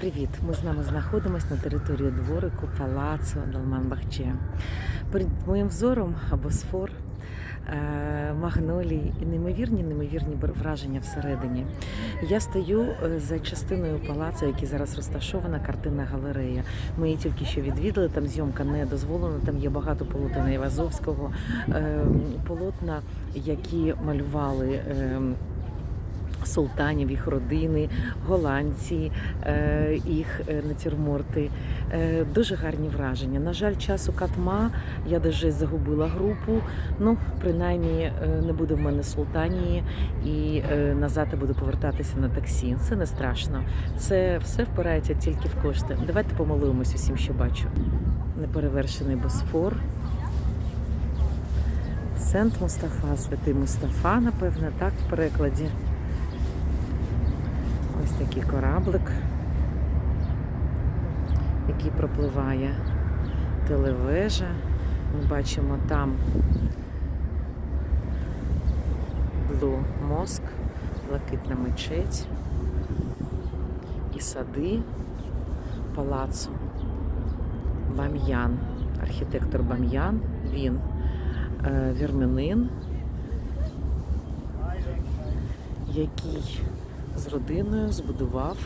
Привіт! Ми з нами знаходимося на території дворику Палацу Далман-Бахче. Перед моїм взором босфор, е, магнолії і неймовірні, неймовірні враження всередині. Я стою е, за частиною палацу, який зараз розташована картинна галерея. Ми її тільки що відвідали. Там зйомка не дозволена. Там є багато полотен Івазовського, е, полотна, які малювали. Султанів, їх родини, голландці, е, їх е, натюрморти. Е, Дуже гарні враження. На жаль, часу катма. Я даже загубила групу. Ну, принаймні, не буде в мене султанії, і назад я буду повертатися на таксі. Це не страшно. Це все впирається тільки в кошти. Давайте помилуємось усім, що бачу. Неперевершений босфор. Сент Мустафа, святий Мустафа, напевне, так в перекладі. Ось такий кораблик, який пропливає телевежа. Ми бачимо там Blue Mosque, блакитна мечеть і сади палацу Бам'ян. Архітектор Бам'ян, він е, вірменин, який з родиною збудував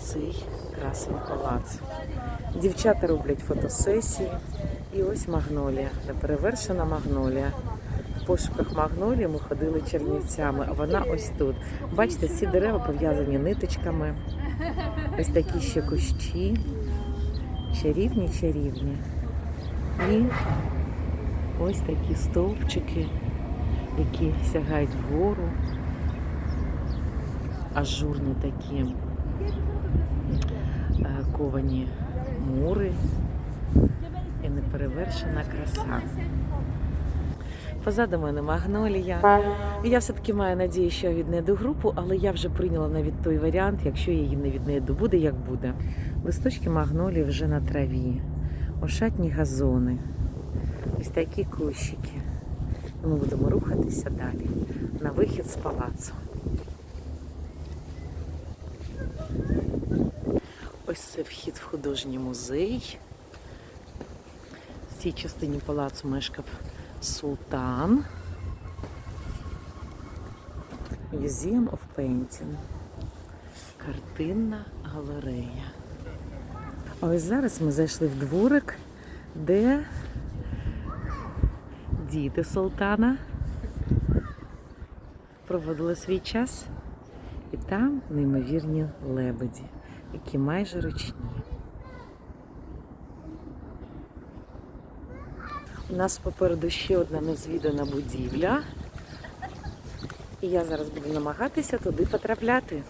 цей красний палац. Дівчата роблять фотосесії. І ось магнолія, неперевершена магнолія. В пошуках магнолії ми ходили чернівцями, а вона ось тут. Бачите, ці дерева пов'язані ниточками. Ось такі ще кущі. Чарівні, чарівні. І ось такі стовпчики, які сягають вгору ажурні такі е, ковані мури і неперевершена краса. Позаду мене магнолія. Я все-таки маю надію, що я віднайду групу, але я вже прийняла навіть той варіант, якщо я її не віднайду, буде як буде. Листочки магнолії вже на траві, ошатні газони, ось такі кущики. Ми будемо рухатися далі на вихід з палацу. Ось це вхід в художній музей. В цій частині палацу мешкав султан. Museum of Painting. Картинна галерея. А ось зараз ми зайшли в дворик, де діти султана проводили свій час. І там неймовірні лебеді, які майже ручні. У нас попереду ще одна незвідана будівля. І я зараз буду намагатися туди потрапляти.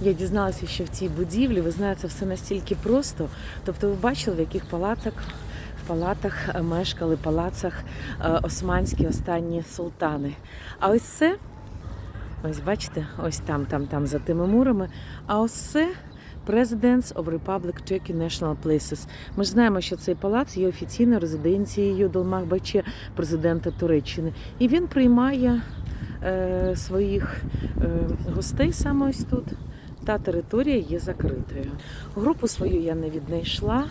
Я дізналася, що в цій будівлі, ви знаєте, все настільки просто. Тобто ви бачили, в яких палацах, в палатах мешкали, палацах е, османські останні султани. А ось це Ось бачите, ось там, там, там за тими мурами. А ось це Presidents of Republic Turkey National Places. Ми ж знаємо, що цей палац є офіційною резиденцією Долмахбаче, президента Туреччини. І він приймає е, своїх е, гостей саме ось тут. Та територія є закритою. Групу свою я не віднайшла.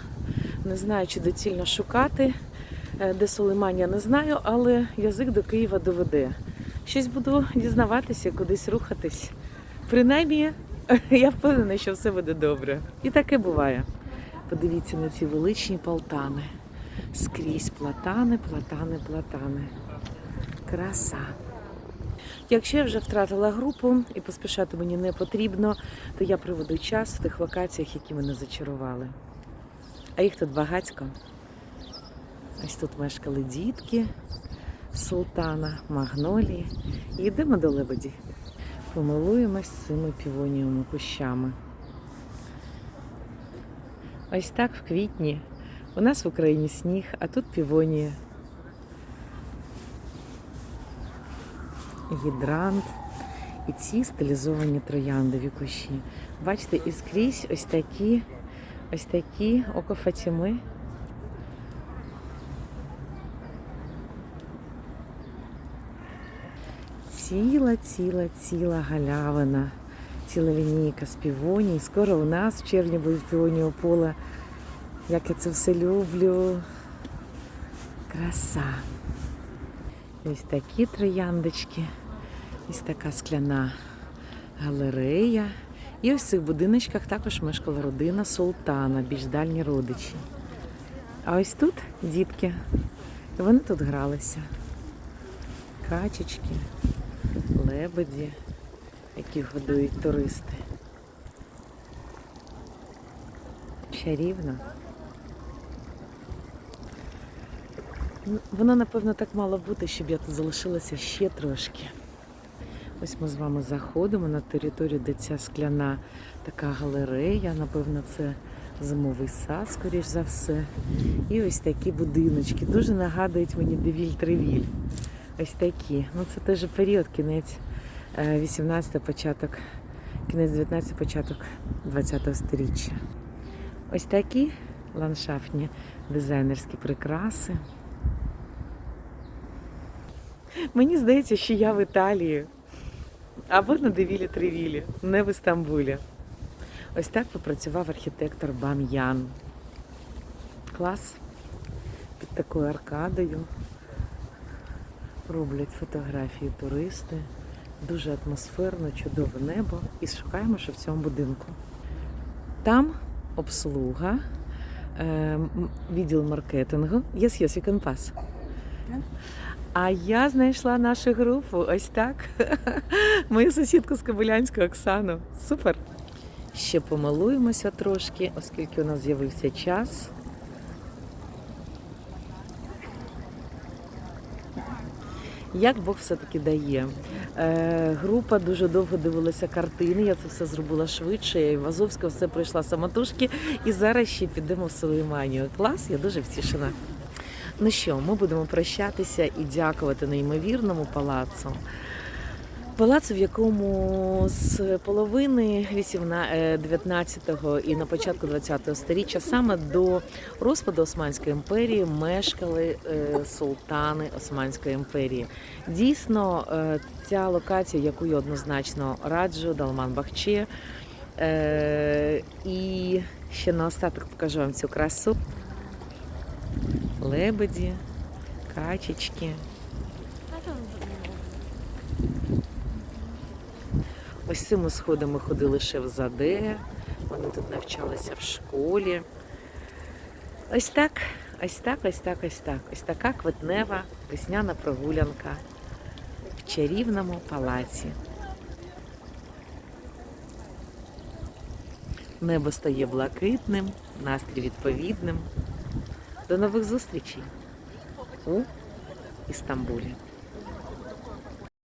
Не знаю, чи доцільно шукати. Е, Де Сулейман, не знаю, але язик до Києва доведе щось буду дізнаватися, кудись рухатись. Принаймні, я впевнена, що все буде добре. І таке буває. Подивіться на ці величні полтани. Скрізь платани, платани, платани. Краса. Якщо я вже втратила групу і поспішати мені не потрібно, то я проведу час в тих локаціях, які мене зачарували. А їх тут багатько. Ось тут мешкали дітки султана, магнолії. І йдемо до лебеді. Помилуємось цими півонієвими кущами. Ось так в квітні. У нас в Україні сніг, а тут півонія. Гідрант і ці стилізовані трояндові кущі. Бачите, і скрізь ось такі, ось такі око ціла, ціла, ціла галявина ціла лінійка з півоній. Скоро у нас в червні буде півоніо поле. Як я це все люблю. Краса. Ось такі трояндочки. Ось така скляна галерея. І ось в цих будиночках також мешкала родина Султана, більш дальні родичі. А ось тут дітки. Вони тут гралися. Качечки, лебеді, яких годують туристи. Чарівно. Ну, Воно, напевно, так мало бути, щоб я тут залишилася ще трошки. Ось ми з вами заходимо на територію, де ця скляна така галерея. Напевно, це зимовий сад, скоріш за все. І ось такі будиночки. Дуже нагадують мені Девіль Тревіль. Ось такі. Ну це теж період, кінець 18 початок, кінець 19 початок 20 сторіччя. Ось такі ландшафтні дизайнерські прикраси. Мені здається, що я в Італії. Або на Девілі Тревілі, не в Істамбулі. Ось так попрацював архітектор Бам'ян. Клас. Під такою аркадою роблять фотографії туристи. Дуже атмосферно, чудове небо. І шукаємо, що в цьому будинку. Там обслуга, е, відділ маркетингу. Yes, yes, you can pass. А я знайшла нашу групу. Ось так. Мою сусідку з Кобилянського Оксану. Супер. Ще помилуємося трошки, оскільки у нас з'явився час. Як Бог все-таки дає. Е, група дуже довго дивилася картини. Я це все зробила швидше. Я в Азовська все пройшла самотужки. І зараз ще підемо в Сулейманію. Клас, я дуже втішена. Ну що, ми будемо прощатися і дякувати неймовірному палацу. Палацу, в якому з половини 19-го і на початку 20-го сторіччя саме до розпаду Османської імперії мешкали е, султани Османської імперії. Дійсно, е, ця локація, яку я однозначно раджу, Далман Бахче. Е, І ще наостаток покажу вам цю красу. Лебеді, качечки. Ось цими сходами ходили ще в Заде. Вони тут навчалися в школі. Ось так, ось так, ось так, ось так. Ось така квитнева весняна прогулянка в чарівному палаці. Небо стає блакитним, настрій відповідним. До нових зустрічей у Істамбулі.